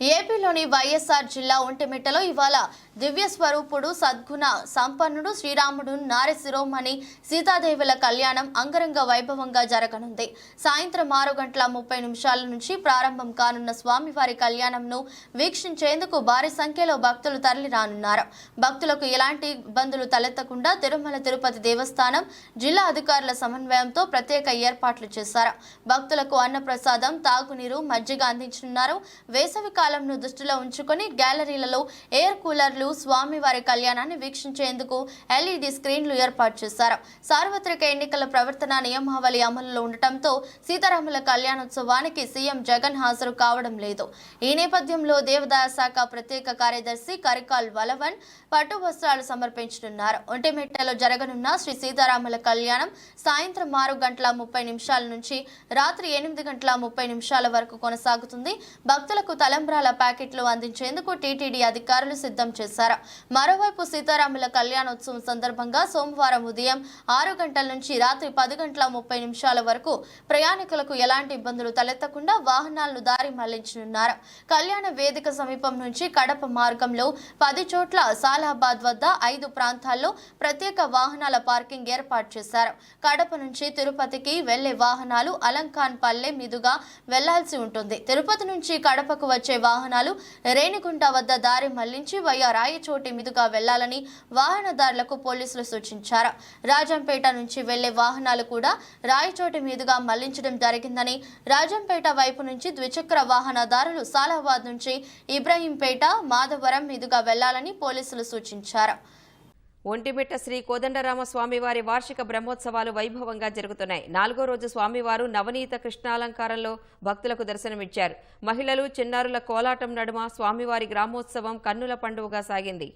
ఏపీలోని వైఎస్ఆర్ జిల్లా ఒంటిమిట్టలో ఇవాళ దివ్య స్వరూపుడు సద్గుణ సంపన్నుడు శ్రీరాముడు నారశిరోమణి సీతాదేవుల కళ్యాణం అంగరంగ వైభవంగా జరగనుంది. సాయంత్రం ఆరు గంటల ముప్పై నిమిషాల నుంచి ప్రారంభం కానున్న స్వామివారి కళ్యాణంను వీక్షించేందుకు భారీ సంఖ్యలో భక్తులు తరలి రానున్నారు. భక్తులకు ఎలాంటి ఇబ్బందులు తలెత్తకుండా తిరుమల తిరుపతి దేవస్థానం జిల్లా అధికారుల సమన్వయంతో ప్రత్యేక ఏర్పాట్లు చేశారు. భక్తులకు అన్నప్రసాదం తాగునీరు మజ్జిగ అందించనున్నారు. వేసవి కాలంను దృష్టిలో ఉంచుకొని గ్యాలరీలలో ఎయిర్ కూలర్లు స్వామివారి కళ్యాణాన్ని వీక్షించేందుకు ఎల్ఈడి స్క్రీన్లు ఏర్పాటు చేశారు. సార్వత్రిక ఎన్నికల ప్రవర్తన నియమావళి అమలులో ఉండటంతో సీతారాముల కళ్యాణోత్సవానికి సీఎం జగన్ హాజరు కావడం లేదు. ఈ నేపథ్యంలో దేవదాయ శాఖ ప్రత్యేక కార్యదర్శి కరికాల్ వలవన్ పట్టు వస్త్రాలు సమర్పించనున్నారు. ఒంటిమిట్టలో జరగనున్న శ్రీ సీతారాముల కళ్యాణం సాయంత్రం ఆరు గంటల ముప్పై నిమిషాల నుంచి రాత్రి ఎనిమిది గంటల ముప్పై నిమిషాల వరకు కొనసాగుతుంది. భక్తులకు తలంబ్రాల ప్యాకెట్లు అందించేందుకు టీటీడీ అధికారులు సిద్ధం చేశారు. మరోవైపు సీతారాముల కళ్యాణోత్సవం సందర్భంగా సోమవారం ఉదయం ఆరు గంటల నుంచి రాత్రి పది గంటల ముప్పై నిమిషాల వరకు ప్రయాణికులకు ఎలాంటి ఇబ్బందులు తలెత్తకుండా వాహనాలను దారి మళ్ళించనున్నారు. కళ్యాణ వేదిక సమీపం నుంచి కడప మార్గంలో పది చోట్ల సాలాబాద్ వద్ద ఐదు ప్రాంతాల్లో ప్రత్యేక వాహనాల పార్కింగ్ ఏర్పాటు చేశారు. కడప నుంచి తిరుపతికి వెళ్ళే వాహనాలు అలంకాన్ పల్లె మీదుగా వెళ్ళాల్సి ఉంటుంది. తిరుపతి నుంచి కడపకు వచ్చే వాహనాలు రేణిగుంట వద్ద దారి మళ్ళించి వయ్యా రాయచోటి మీదుగా వెళ్ళాలని వాహనదారులకు పోలీసులు సూచించారు. రాజంపేట నుంచి వెళ్ళే వాహనాలు కూడా రాయచోటి మీదుగా మళ్ళించడం జరిగిందని రాజంపేట వైపు నుంచి ద్విచక్ర వాహనదారులు సాలాబాద్ నుంచి ఇబ్రహీంపేట మాధవరం మీదుగా వెళ్ళాలని పోలీసులు సూచించారు. ఒంటిమిట్ట శ్రీ కోదండరామ స్వామివారి వార్షిక బ్రహ్మోత్సవాలు వైభవంగా జరుగుతున్నాయి. నాలుగో రోజు స్వామివారు నవనీత కృష్ణాలంకారంలో భక్తులకు దర్శనమిచ్చారు. మహిళలు చిన్నారుల కోలాటం నడుమ స్వామివారి గ్రామోత్సవం కన్నుల పండుగగా సాగింది.